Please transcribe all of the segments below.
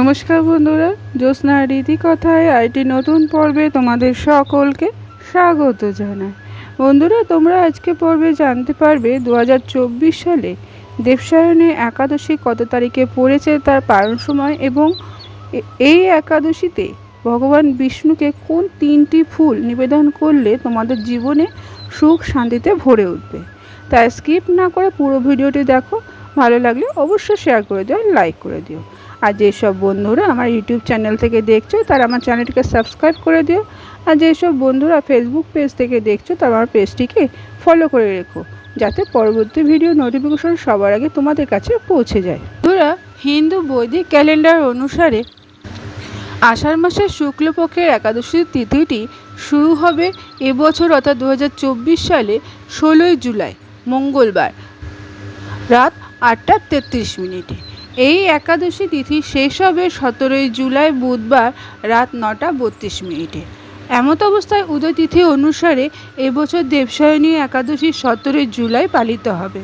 নমস্কার বন্ধুরা, জ্যোৎস্না রীতি কথায় আইটি নতুন পর্বে তোমাদের সকলকে স্বাগত জানাই। বন্ধুরা, তোমরা আজকে পর্বে জানতে পারবে দু হাজার চব্বিশ সালে দেবসায়নে একাদশী কত তারিখে পড়েছে তার পালন সময় এবং এই একাদশীতে ভগবান বিষ্ণুকে কোন তিনটি ফুল নিবেদন করলে তোমাদের জীবনে সুখ শান্তিতে ভরে উঠবে। তাই স্কিপ না করে পুরো ভিডিওটি দেখো, ভালো লাগলে অবশ্যই শেয়ার করে দিও লাইক করে দিও। আর যেসব বন্ধুরা আমার ইউটিউব চ্যানেল থেকে দেখছ, তারা আমার চ্যানেলটিকে সাবস্ক্রাইব করে দিও। আর যেসব বন্ধুরা ফেসবুক পেজ থেকে দেখছ, তারা আমার পেজটিকে ফলো করে রেখো, যাতে পরবর্তী ভিডিও নোটিফিকেশন সবার আগে তোমাদের কাছে পৌঁছে যায়। বন্ধুরা, হিন্দু বৈদিক ক্যালেন্ডার অনুসারে আষাঢ় মাসের শুক্লপক্ষের একাদশী তিথিটি শুরু হবে এবছর, অর্থাৎ দু হাজার চব্বিশ সালে, ষোলোই জুলাই, মঙ্গলবার, রাত আটটা তেত্রিশ মিনিটে। এই একাদশী তিথি শেষ হবে সতেরোই জুলাই বুধবার রাত নটা বত্রিশ মিনিটে। এমত অবস্থায় উদয় তিথি অনুসারে এবছর দেবসায়নী একাদশী সতেরোই জুলাই পালিত হবে।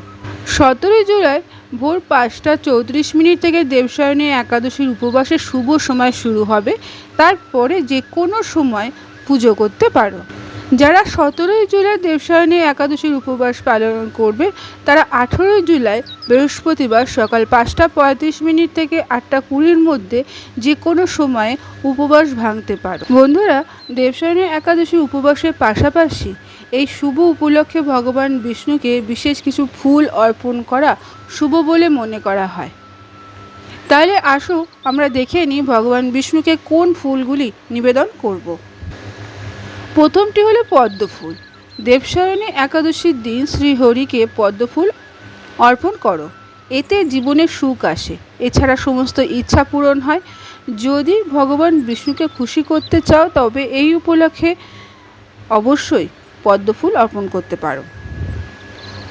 সতেরোই জুলাই ভোর পাঁচটা চৌত্রিশ মিনিট থেকে দেবসায়নী একাদশীর উপবাসের শুভ সময় শুরু হবে। তারপরে যে কোনো সময় পুজো করতে পারো। যারা সতেরোই জুলাই দেবসায়নী একাদশীর উপবাস পালন করবে, তারা আঠেরোই জুলাই বৃহস্পতিবার সকাল পাঁচটা পঁয়ত্রিশ মিনিট থেকে আটটা কুড়ির মধ্যে যে কোনো সময়ে উপবাস ভাঙতে পারো বন্ধুরা, দেবসায়নী একাদশী উপবাসের পাশাপাশি এই শুভ উপলক্ষে ভগবান বিষ্ণুকে বিশেষ কিছু ফুল অর্পণ করা শুভ বলে মনে করা হয় তাহলে আসো, আমরা দেখে নিই ভগবান বিষ্ণুকে কোন ফুলগুলি নিবেদন করব। প্রথমটি হলো পদ্মফুল। দেবসায়নী একাদশীর দিন শ্রীহরিকে পদ্ম ফুল অর্পণ করো। এতে জীবনে সুখ আসে। এছাড়া সমস্ত ইচ্ছা পূরণ হয়। যদি ভগবান বিষ্ণুকে খুশি করতে চাও, তবে এই উপলক্ষে অবশ্যই পদ্মফুল অর্পণ করতে পারো।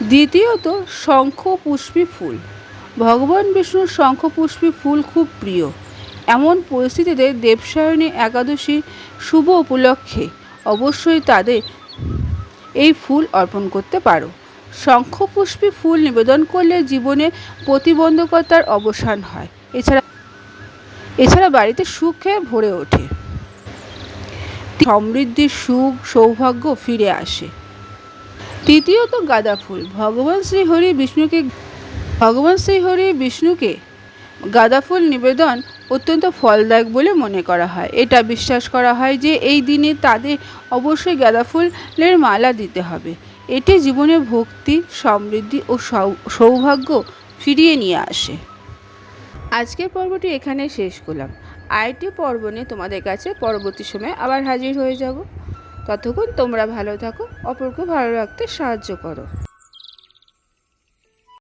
দ্বিতীয়ত শঙ্খ পুষ্পী ফুল। ভগবান বিষ্ণুর শঙ্খ পুষ্পী ফুল খুব প্রিয়। এমন পরিস্থিতিতে দেবসায়নী একাদশী শুভ উপলক্ষে অবশ্যই তাদের এই ফুল অর্পণ করতে পারো। শঙ্খপুষ্পী ফুল নিবেদন করলে জীবনে প্রতিবন্ধকতার অবসান হয়। এছাড়া এছাড়া বাড়িতে সুখে ভরে ওঠে। সমৃদ্ধি সুখ, সৌভাগ্য ফিরে আসে। তৃতীয়ত গাঁদা ফুল। ভগবান শ্রীহরি বিষ্ণুকে, ভগবান শ্রীহরি বিষ্ণুকে গাঁদা ফুল নিবেদন অত্যন্ত ফলদায়ক বলে মনে করা হয়। এটা বিশ্বাস করা হয় যে এই দিনে তাদের অবশ্যই গাঁদা ফুলের মালা দিতে হবে। এটি জীবনে ভক্তি, সমৃদ্ধি ও সৌভাগ্য ফিরিয়ে নিয়ে আসে। আজকের পর্বটি এখানে শেষ করলাম। আইটি পর্ব নিয়ে তোমাদের কাছে পরবর্তী সময় আবার হাজির হয়ে যাব। ততক্ষণ তোমরা ভালো থাকো, অপরকে ভালো রাখতে সাহায্য করো।